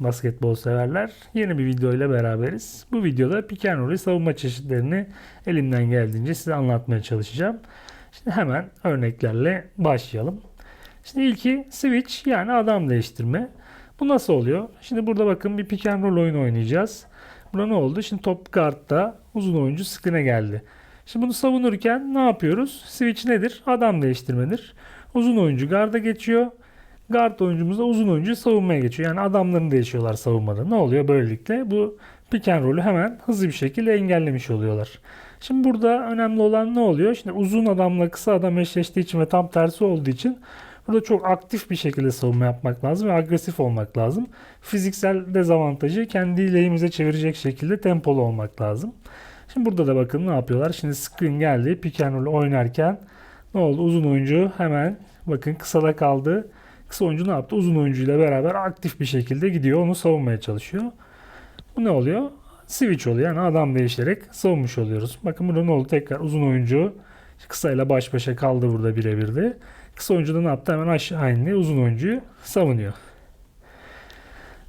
basketbol severler. Yeni bir video ile beraberiz. Bu videoda pick and savunma çeşitlerini elimden geldiğince size anlatmaya çalışacağım. Şimdi hemen örneklerle başlayalım. Şimdi ilki switch yani adam değiştirme. Bu nasıl oluyor? Şimdi burada bakın bir pick and oyunu oynayacağız. Burada ne oldu? Şimdi top guardda uzun oyuncu screen'e geldi. Şimdi bunu savunurken ne yapıyoruz? Switch nedir? Adam değiştirmedir. Uzun oyuncu guard'a geçiyor. Guard oyuncumuz da uzun oyuncu savunmaya geçiyor. Yani adamlarını değişiyorlar savunmada. Ne oluyor böylelikle? Bu pick and roll'ü hemen hızlı bir şekilde engellemiş oluyorlar. Şimdi burada önemli olan ne oluyor? Şimdi uzun adamla kısa adam eşleştiği için ve tam tersi olduğu için burada çok aktif bir şekilde savunma yapmak lazım ve agresif olmak lazım. Fiziksel dezavantajı kendi lehimize çevirecek şekilde tempolu olmak lazım. Şimdi burada da bakın ne yapıyorlar? Şimdi screen geldi. Pick and roll oynarken ne oldu? Uzun oyuncu hemen bakın kısada kaldı. Kısa oyuncu ne yaptı? Uzun oyuncuyla beraber aktif bir şekilde gidiyor. Onu savunmaya çalışıyor. Bu ne oluyor? Switch oluyor. Yani adam değişerek savunmuş oluyoruz. Bakın burada ne oldu? Tekrar uzun oyuncu kısayla baş başa kaldı burada birebir de. Kısa oyuncu da ne yaptı? Hemen aşağı indi. Uzun oyuncuyu savunuyor.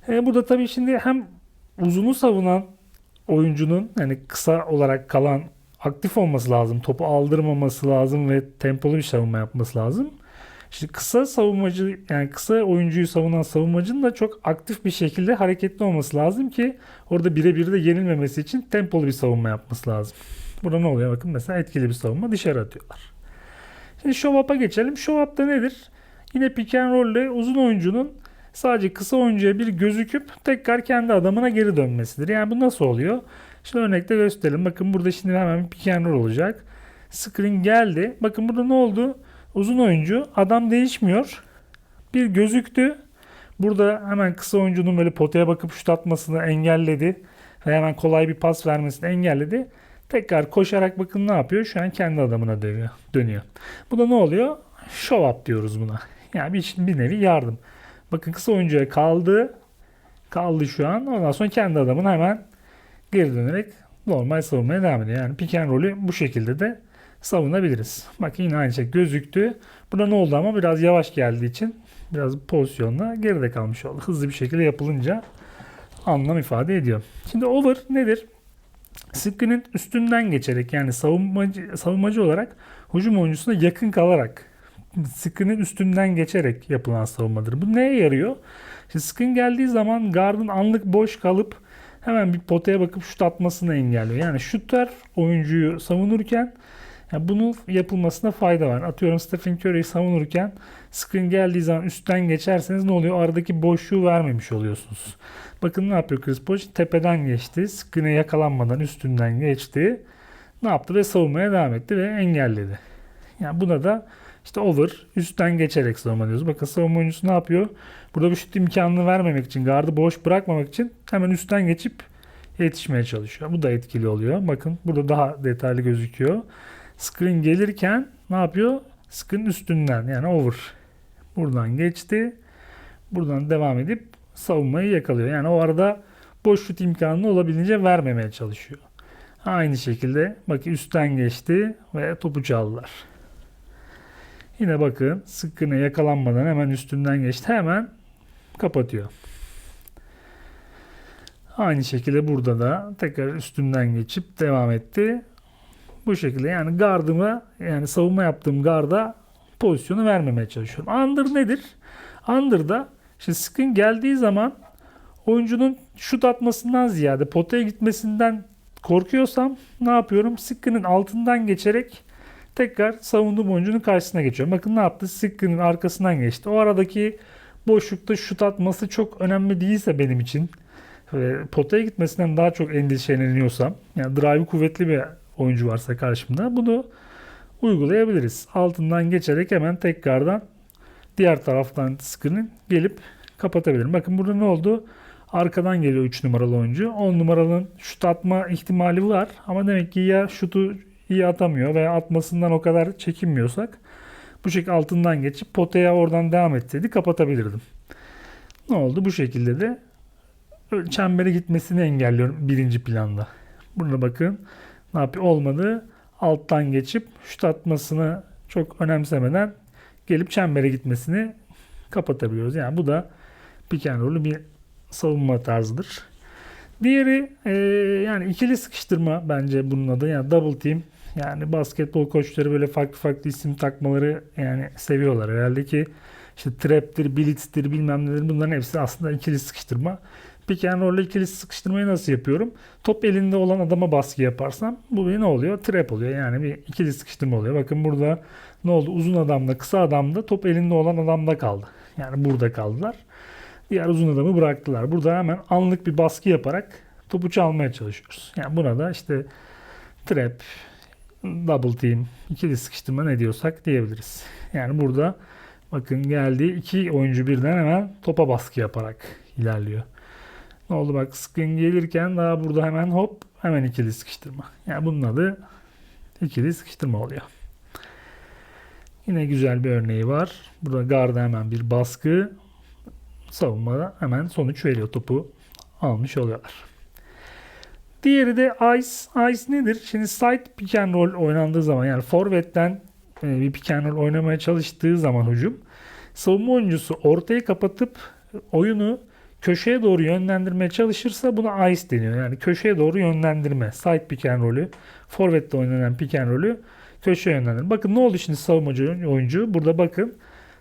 E burada tabii şimdi hem uzunu savunan oyuncunun yani kısa olarak kalan aktif olması lazım. Topu aldırmaması lazım ve tempolu bir savunma yapması lazım. İşte kısa savunmacı yani kısa oyuncuyu savunan savunmacının da çok aktif bir şekilde hareketli olması lazım ki orada birebir de yenilmemesi için tempolu bir savunma yapması lazım. Burada ne oluyor? Bakın mesela etkili bir savunma dışarı atıyorlar. Şimdi show up'a geçelim. Show up da nedir? Yine pick and roll ile uzun oyuncunun sadece kısa oyuncuya bir gözüküp tekrar kendi adamına geri dönmesidir. Yani bu nasıl oluyor? Şimdi örnekte gösterelim. Bakın burada şimdi hemen pick and roll olacak. Screen geldi. Bakın burada ne oldu? Uzun oyuncu adam değişmiyor. Bir gözüktü. Burada hemen kısa oyuncunun böyle potaya bakıp şut atmasını engelledi. Ve hemen kolay bir pas vermesini engelledi. Tekrar koşarak bakın ne yapıyor? Şu an kendi adamına dönüyor. dönüyor. Bu da ne oluyor? Show up diyoruz buna. Yani bir, bir nevi yardım. Bakın kısa oyuncuya kaldı. Kaldı şu an. Ondan sonra kendi adamına hemen geri dönerek normal savunmaya devam ediyor. Yani pick and roll'ü bu şekilde de savunabiliriz. Bak yine aynı şey gözüktü. Burada ne oldu ama biraz yavaş geldiği için biraz pozisyonla geride kalmış oldu. Hızlı bir şekilde yapılınca anlam ifade ediyor. Şimdi over nedir? Screen'in üstünden geçerek yani savunmacı, savunmacı olarak hücum oyuncusuna yakın kalarak screen'in üstünden geçerek yapılan savunmadır. Bu neye yarıyor? Şimdi screen geldiği zaman guard'ın anlık boş kalıp hemen bir potaya bakıp şut atmasını engelliyor. Yani şutlar oyuncuyu savunurken yani bunun yapılmasına fayda var. Atıyorum Stephen Curry'i savunurken screen geldiği zaman üstten geçerseniz ne oluyor? Aradaki boşluğu vermemiş oluyorsunuz. Bakın ne yapıyor Chris Bosh? Tepeden geçti. Screen'e yakalanmadan üstünden geçti. Ne yaptı? Ve savunmaya devam etti ve engelledi. Yani buna da işte over üstten geçerek savunma diyoruz. Bakın savunma oyuncusu ne yapıyor? Burada bir şut imkanını vermemek için, gardı boş bırakmamak için hemen üstten geçip yetişmeye çalışıyor. Bu da etkili oluyor. Bakın burada daha detaylı gözüküyor. Screen gelirken ne yapıyor? Screen üstünden yani over. Buradan geçti. Buradan devam edip savunmayı yakalıyor. Yani o arada boş şut imkanını olabildiğince vermemeye çalışıyor. Aynı şekilde bakın üstten geçti ve topu çaldılar. Yine bakın sıkkına yakalanmadan hemen üstünden geçti. Hemen kapatıyor. Aynı şekilde burada da tekrar üstünden geçip devam etti. Bu şekilde yani gardıma yani savunma yaptığım garda pozisyonu vermemeye çalışıyorum. Under nedir? Under'da işte screen geldiği zaman oyuncunun şut atmasından ziyade potaya gitmesinden korkuyorsam ne yapıyorum? Screen'in altından geçerek tekrar savunduğum oyuncunun karşısına geçiyorum. Bakın ne yaptı? Screen'in arkasından geçti. O aradaki boşlukta şut atması çok önemli değilse benim için ve potaya gitmesinden daha çok endişeleniyorsam yani drive'ı kuvvetli bir oyuncu varsa karşımda bunu uygulayabiliriz. Altından geçerek hemen tekrardan diğer taraftan screen'in gelip kapatabilirim. Bakın burada ne oldu? Arkadan geliyor 3 numaralı oyuncu. 10 numaralının şut atma ihtimali var ama demek ki ya şutu iyi atamıyor veya atmasından o kadar çekinmiyorsak bu şekilde altından geçip potaya oradan devam etseydi kapatabilirdim. Ne oldu? Bu şekilde de çembere gitmesini engelliyorum birinci planda. Burada bakın ne yapıyor? Olmadı. Alttan geçip şut atmasını çok önemsemeden gelip çembere gitmesini kapatabiliyoruz. Yani bu da pick and roll'ü bir savunma tarzıdır. Diğeri e, yani ikili sıkıştırma bence bunun adı. Yani double team. Yani basketbol koçları böyle farklı farklı isim takmaları yani seviyorlar. Herhalde ki işte trap'tir, blitz'tir bilmem nedir bunların hepsi aslında ikili sıkıştırma. Pick and roll'le ikili sıkıştırmayı nasıl yapıyorum? Top elinde olan adama baskı yaparsam bu ne oluyor? Trap oluyor. Yani bir ikili sıkıştırma oluyor. Bakın burada ne oldu? Uzun adamda, kısa adamda top elinde olan adamda kaldı. Yani burada kaldılar. Diğer uzun adamı bıraktılar. Burada hemen anlık bir baskı yaparak topu çalmaya çalışıyoruz. Yani buna da işte trap, double team, ikili sıkıştırma ne diyorsak diyebiliriz. Yani burada bakın geldi iki oyuncu birden hemen topa baskı yaparak ilerliyor. Ne oldu bak screen gelirken daha burada hemen hop hemen ikili sıkıştırma. Yani bunun adı ikili sıkıştırma oluyor. Yine güzel bir örneği var. Burada garda hemen bir baskı savunmada hemen sonuç veriyor. Topu almış oluyorlar. Diğeri de ice. Ice nedir? Şimdi side pick and roll oynandığı zaman yani forvetten e, bir pick and roll oynamaya çalıştığı zaman hücum savunma oyuncusu ortayı kapatıp oyunu köşeye doğru yönlendirmeye çalışırsa buna ice deniyor. Yani köşeye doğru yönlendirme. Side pick and roll'ü, forvette oynanan pick and roll'ü köşeye yönlendirme. Bakın ne oldu şimdi savunmacı oyuncu? Burada bakın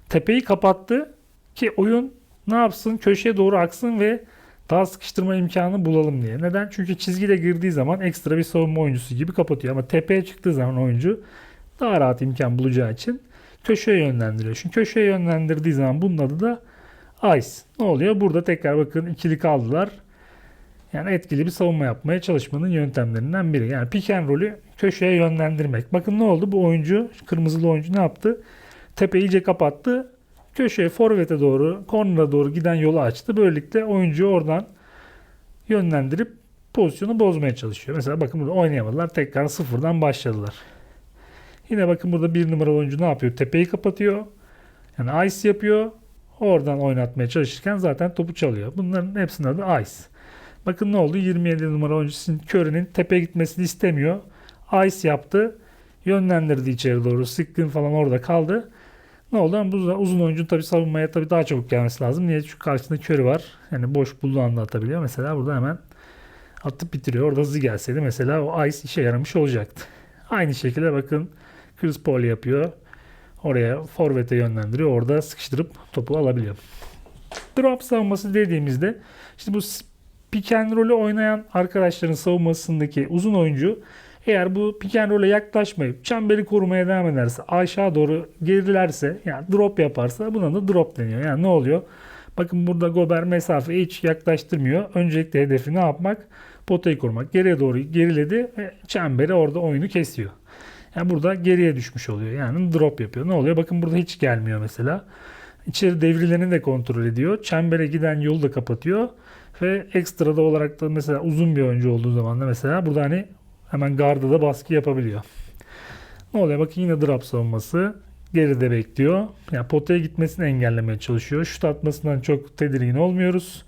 tepeyi kapattı ki oyun ne yapsın? Köşeye doğru aksın ve daha sıkıştırma imkanı bulalım diye. Neden? Çünkü çizgiyle girdiği zaman ekstra bir savunma oyuncusu gibi kapatıyor. Ama tepeye çıktığı zaman oyuncu daha rahat imkan bulacağı için köşeye yönlendiriyor. Şimdi köşeye yönlendirdiği zaman bunun adı da ice. Ne oluyor? Burada tekrar bakın ikili kaldılar. Yani etkili bir savunma yapmaya çalışmanın yöntemlerinden biri. Yani pick and roll'ü köşeye yönlendirmek. Bakın ne oldu? Bu oyuncu, kırmızılı oyuncu ne yaptı? Tepe iyice kapattı. Köşeye, forvete doğru, corner'a doğru giden yolu açtı. Böylelikle oyuncuyu oradan yönlendirip pozisyonu bozmaya çalışıyor. Mesela bakın burada oynayamadılar. Tekrar sıfırdan başladılar. Yine bakın burada bir numaralı oyuncu ne yapıyor? Tepeyi kapatıyor. Yani ice yapıyor. Oradan oynatmaya çalışırken zaten topu çalıyor. Bunların hepsinin adı ice. Bakın ne oldu? 27 numara oyuncusu Curry'nin tepeye gitmesini istemiyor. Ice yaptı. Yönlendirdi içeri doğru. Sıkkın falan orada kaldı. Ne oldu? Ama bu uzun oyuncunun tabii savunmaya tabii daha çabuk gelmesi lazım. Niye? Çünkü karşısında Curry var. Yani boş bulduğu anda atabiliyor. Mesela burada hemen atıp bitiriyor. Orada hızlı gelseydi mesela o ice işe yaramış olacaktı. Aynı şekilde bakın Chris Paul yapıyor. Oraya forvete yönlendiriyor. Orada sıkıştırıp topu alabiliyor. Drop savunması dediğimizde işte bu pick and roll'ü oynayan arkadaşların savunmasındaki uzun oyuncu eğer bu pick and roll'e yaklaşmayıp çemberi korumaya devam ederse aşağı doğru gerilerse yani drop yaparsa buna da drop deniyor. Yani ne oluyor? Bakın burada Gober mesafe hiç yaklaştırmıyor. Öncelikle hedefi ne yapmak? Potayı korumak. Geriye doğru geriledi ve çemberi orada oyunu kesiyor. Yani burada geriye düşmüş oluyor. Yani drop yapıyor. Ne oluyor? Bakın burada hiç gelmiyor mesela. İçeri devrilerini de kontrol ediyor. Çembere giden yolu da kapatıyor. Ve ekstra da olarak da mesela uzun bir oyuncu olduğu zaman da mesela burada hani hemen garda da baskı yapabiliyor. Ne oluyor? Bakın yine drop savunması. Geride bekliyor. Yani potaya gitmesini engellemeye çalışıyor. Şut atmasından çok tedirgin olmuyoruz.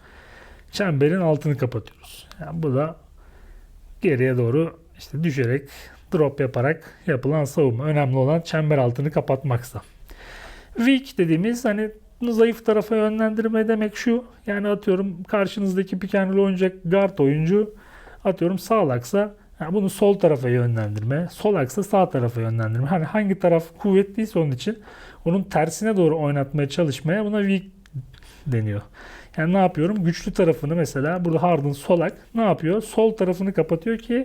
Çemberin altını kapatıyoruz. Yani bu da geriye doğru işte düşerek drop yaparak yapılan savunma. Önemli olan çember altını kapatmaksa. Weak dediğimiz hani zayıf tarafa yönlendirme demek şu. Yani atıyorum karşınızdaki pick and roll oynayacak guard oyuncu atıyorum sağ aksa yani bunu sol tarafa yönlendirme, sol aksa sağ tarafa yönlendirme. Hani hangi taraf kuvvetliyse onun için onun tersine doğru oynatmaya çalışmaya buna weak deniyor. Yani ne yapıyorum? Güçlü tarafını mesela burada Harden solak ne yapıyor? Sol tarafını kapatıyor ki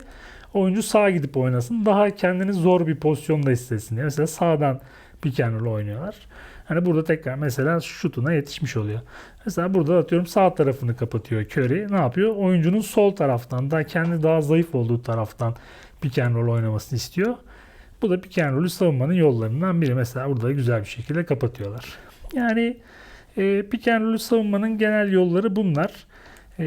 oyuncu sağa gidip oynasın. Daha kendini zor bir pozisyonda hissetsin. diye. Mesela sağdan pick and oynuyorlar. Hani burada tekrar mesela şutuna yetişmiş oluyor. Mesela burada atıyorum sağ tarafını kapatıyor Curry. Ne yapıyor? Oyuncunun sol taraftan da kendi daha zayıf olduğu taraftan pick and oynamasını istiyor. Bu da pick and savunmanın yollarından biri. Mesela burada güzel bir şekilde kapatıyorlar. Yani e, pick and roll'ü savunmanın genel yolları bunlar. E,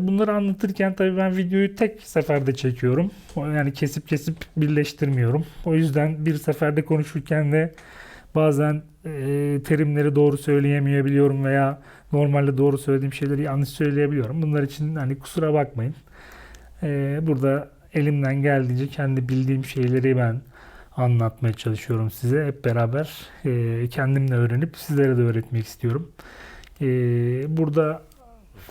bunları anlatırken tabii ben videoyu tek seferde çekiyorum. Yani kesip kesip birleştirmiyorum. O yüzden bir seferde konuşurken de bazen e, terimleri doğru söyleyemeyebiliyorum veya normalde doğru söylediğim şeyleri yanlış söyleyebiliyorum. Bunlar için hani kusura bakmayın. E, burada elimden geldiğince kendi bildiğim şeyleri ben anlatmaya çalışıyorum size. Hep beraber e, kendimle öğrenip sizlere de öğretmek istiyorum. E, burada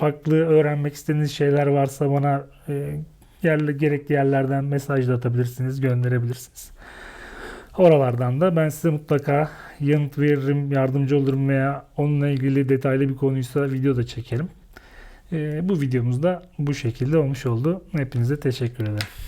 farklı öğrenmek istediğiniz şeyler varsa bana e, yerli, gerekli yerlerden mesaj da atabilirsiniz, gönderebilirsiniz. Oralardan da ben size mutlaka yanıt veririm, yardımcı olurum veya onunla ilgili detaylı bir konuysa video da çekerim. E, bu videomuz da bu şekilde olmuş oldu. Hepinize teşekkür ederim.